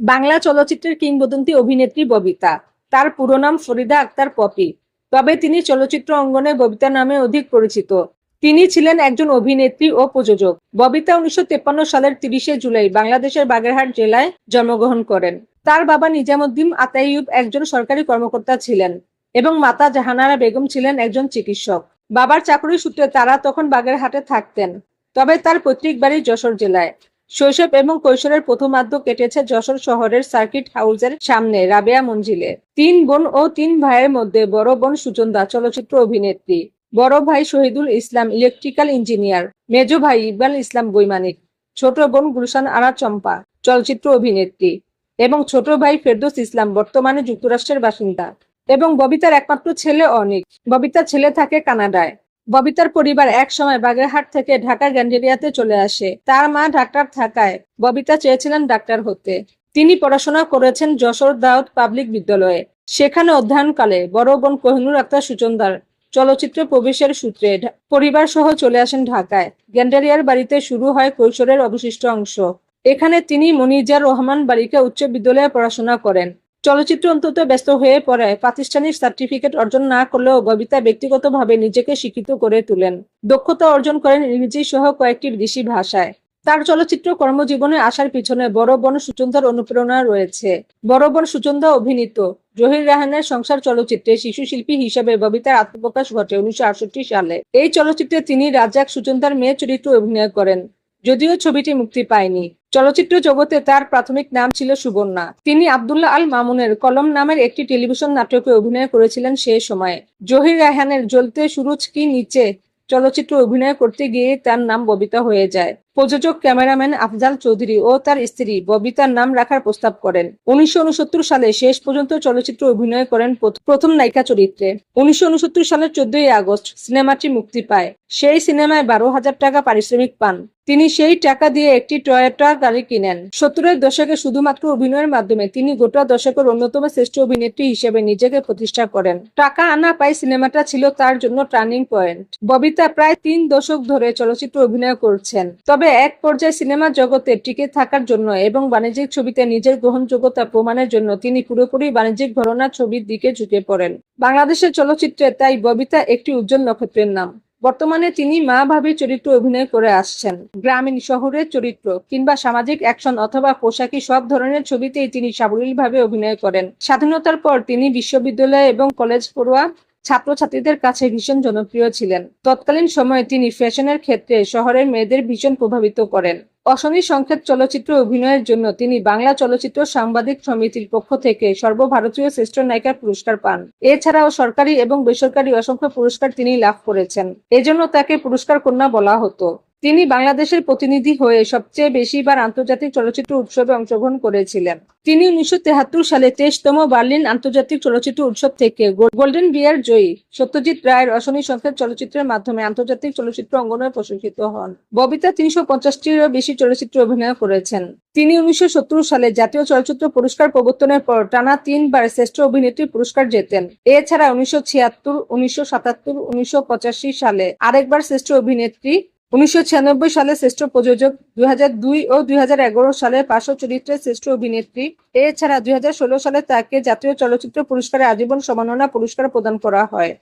বাংলা চলচ্চিত্রের কিংবদন্তি অভিনেত্রী ববিতা। তার পুরো নাম ফরিদা আক্তার পপি। তবে তিনি চলচ্চিত্র অঙ্গনে ববিতা নামে অধিক পরিচিত। তিনি ছিলেন একজন অভিনেত্রী ও প্রযোজক। ববিতা উনিশশো সালের তিরিশে জুলাই বাংলাদেশের বাগেরহাট জেলায় জন্মগ্রহণ করেন। তার বাবা নিজামুদ্দিন আতাইয়ুব একজন সরকারি কর্মকর্তা ছিলেন এবং মাতা জাহানারা বেগম ছিলেন একজন চিকিৎসক। বাবার চাকরি সূত্রে তারা তখন বাগেরহাটে থাকতেন। তবে তার পৈতৃক বাড়ি যশোর জেলায়। শৈশব এবং কৈশোরের প্রথমার্ধ কেটেছে যশোর শহরের সার্কিট হাউসের সামনে, রাবেয়া মঞ্জিলে। তিন বোন ও তিন ভাইয়ের মধ্যে বড় বোন সুচন্দা চলচ্চিত্র অভিনেত্রী। বড় ভাই শহীদুল ইসলাম ইলেকট্রিক্যাল ইঞ্জিনিয়ার, মেজ ভাই ইকবাল ইসলাম বৈমানিক, ছোট বোন গুলশান আরা চম্পা চলচ্চিত্র অভিনেত্রী এবং ছোট ভাই ফেরদৌস ইসলাম বর্তমানে যুক্তরাষ্ট্রের বাসিন্দা এবং ববিতার একমাত্র ছেলে অনিক। ববিতার ছেলে থাকে কানাডায়। ববিতার পরিবার এক সময় বাগেরহাট থেকে ঢাকার গ্যান্ডেরিয়াতে চলে আসে। তার মা ডাক্তার থাকায় ববিতা চেয়েছিলেন ডাক্তার হতে। তিনি পড়াশোনা করেছেন যশোর দাউদ পাবলিক বিদ্যালয়ে। সেখানে অধ্যয়নকালে বড় বোন কোহিনুর আক্তার সুচন্দার চলচ্চিত্র প্রবেশের সূত্রে পরিবার সহ চলে আসেন ঢাকায়। গ্যান্ডারিয়ার বাড়িতে শুরু হয় কৈশোরের অবশিষ্ট অংশ। এখানে তিনি মনিজার রহমান বালিকা উচ্চ বিদ্যালয়ে পড়াশোনা করেন। চলচ্চিত্র অন্তত ব্যস্ত হয়ে পড়ায় প্রাতিষ্ঠানিক সার্টিফিকেট অর্জন না করলেও ববিতা ব্যক্তিগতভাবে নিজেকে স্বীকৃত করে তোলেন। দক্ষতা অর্জন করেন ইংরেজি সহ কয়েকটি বিদেশি ভাষায়। তার চলচ্চিত্র কর্মজীবনে আসার পিছনে বড় বোন সুচন্দার অনুপ্রেরণা রয়েছে। বড় বোন সুচন্দা অভিনীত জহির রাহানের সংসার চলচ্চিত্রে শিশু শিল্পী হিসেবে ববিতার আত্মপ্রকাশ ঘটে উনিশশো আটষট্টি সালে। এই চলচ্চিত্রে তিনি রাজ্জাক সুচন্দার মেয়ে চরিত্রে অভিনয় করেন। যদিও ছবিটি মুক্তি পায়নি। চলচ্চিত্র জগতে তার প্রাথমিক নাম ছিল সুবর্ণা। তিনি আবদুল্লাহ আল মামুনের কলম নামের একটি টেলিভিশন নাটকে অভিনয় করেছিলেন সে সময়ে। জহির রায়হানের জ্বলতে সুরুজ কি নিচে চলচ্চিত্র অভিনয় করতে গিয়ে তার নাম ববিতা হয়ে যায়। প্রযোজক, ক্যামেরাম্যান আফজাল চৌধুরী ও তার স্ত্রী ববিতার নাম রাখার প্রস্তাব করেন। উনিশশো উনসত্তর সালে শেষ পর্যন্ত চলচ্চিত্র অভিনয় করেন প্রথম নায়িকা চরিত্রে। উনিশশো সালের চোদ্দই আগস্ট সিনেমাটি মুক্তি পায়। সেই সিনেমায় বারো হাজার টাকা পারিশ্রমিক পান। তিনি সেই টাকা দিয়ে একটি টয়োটা গাড়ি কিনেন। সত্তরের দশকে শুধুমাত্র অভিনয়ের মাধ্যমে তিনি গোটা দশকের অন্যতম শ্রেষ্ঠ অভিনেত্রী হিসেবে নিজেকে প্রতিষ্ঠা করেন। টাকা আনা পাই সিনেমাটা ছিল তার জন্য টার্নিং পয়েন্ট। ববিতা প্রায় তিন দশক ধরে চলচ্চিত্র অভিনয় করছেন। তবে এক পর্যায়ে সিনেমা জগতে টিকে থাকার জন্য এবং বাণিজ্যিক ছবিতে নিজের গ্রহণযোগ্যতা প্রমাণের জন্য তিনি পুরোপুরি বাণিজ্যিক ঘটনার ছবির দিকে ঝুঁকে পড়েন। বাংলাদেশের চলচ্চিত্রে তাই ববিতা একটি উজ্জ্বল নক্ষত্রের নাম। বর্তমানে তিনি মা ভাবি চরিত্র অভিনয় করে আসছেন। গ্রামীণ শহরের চরিত্র কিংবা সামাজিক অ্যাকশন অথবা পোশাকি সব ধরনের ছবিতেই তিনি সাবলীলভাবে অভিনয় করেন। স্বাধীনতার পর তিনি বিশ্ববিদ্যালয় এবং কলেজ পড়ুয়া ছাত্রছাত্রীদের কাছে ভীষণ জনপ্রিয় ছিলেন। তৎকালীন সময়ে তিনি ফ্যাশনের ক্ষেত্রে শহরের মেয়েদের ভীষণ প্রভাবিত করেন। অশনি সংক্ষেপ চলচ্চিত্র অভিনয়ের জন্য তিনি বাংলা চলচ্চিত্র সাংবাদিক সমিতির পক্ষ থেকে সর্বভারতীয় শ্রেষ্ঠ নায়িকার পুরস্কার পান। এছাড়াও সরকারি এবং বেসরকারি অসংখ্য পুরস্কার তিনি লাভ করেছেন। এজন্য তাকে পুরস্কার কন্যা বলা হতো। তিনি বাংলাদেশের প্রতিনিধি হয়ে সবচেয়ে বেশিবার আন্তর্জাতিক চলচ্চিত্র উৎসবে অংশগ্রহণ করেছিলেন। তিনি উনিশশো সালে তেইশতম বার্লিন আন্তর্জাতিক চলচ্চিত্র উৎসব থেকে গোল্ডেন বিয়ার জয়ী সত্যজিৎ রায়ের অশনি সংকেত চলচ্চিত্রের মাধ্যমে আন্তর্জাতিক চলচ্চিত্র অঙ্গনে প্রশংসিত হন। ববিতা তিনশো পঞ্চাশটিরও বেশি চলচ্চিত্রে অভিনয় করেছেন। তিনি উনিশশো সত্তর সালে জাতীয় চলচ্চিত্র পুরস্কার প্রবর্তনের পর টানা তিনবার শ্রেষ্ঠ অভিনেত্রী পুরস্কার জেতেন। এছাড়া উনিশশো ছিয়াত্তর, উনিশশো সাতাত্তর, উনিশশো সালে আরেকবার শ্রেষ্ঠ অভিনেত্রী উনিশশো ছিয়ানব্বই সালে শ্রেষ্ঠ প্রযোজক দুই হাজার দুই ও দুই হাজার এগারো সালে পার্শ্ব চরিত্রের শ্রেষ্ঠ অভিনেত্রী। এছাড়া দুই হাজার ষোলো সালে তাকে জাতীয় চলচ্চিত্র পুরস্কারে আজীবন সম্মাননা পুরস্কার প্রদান করা হয়।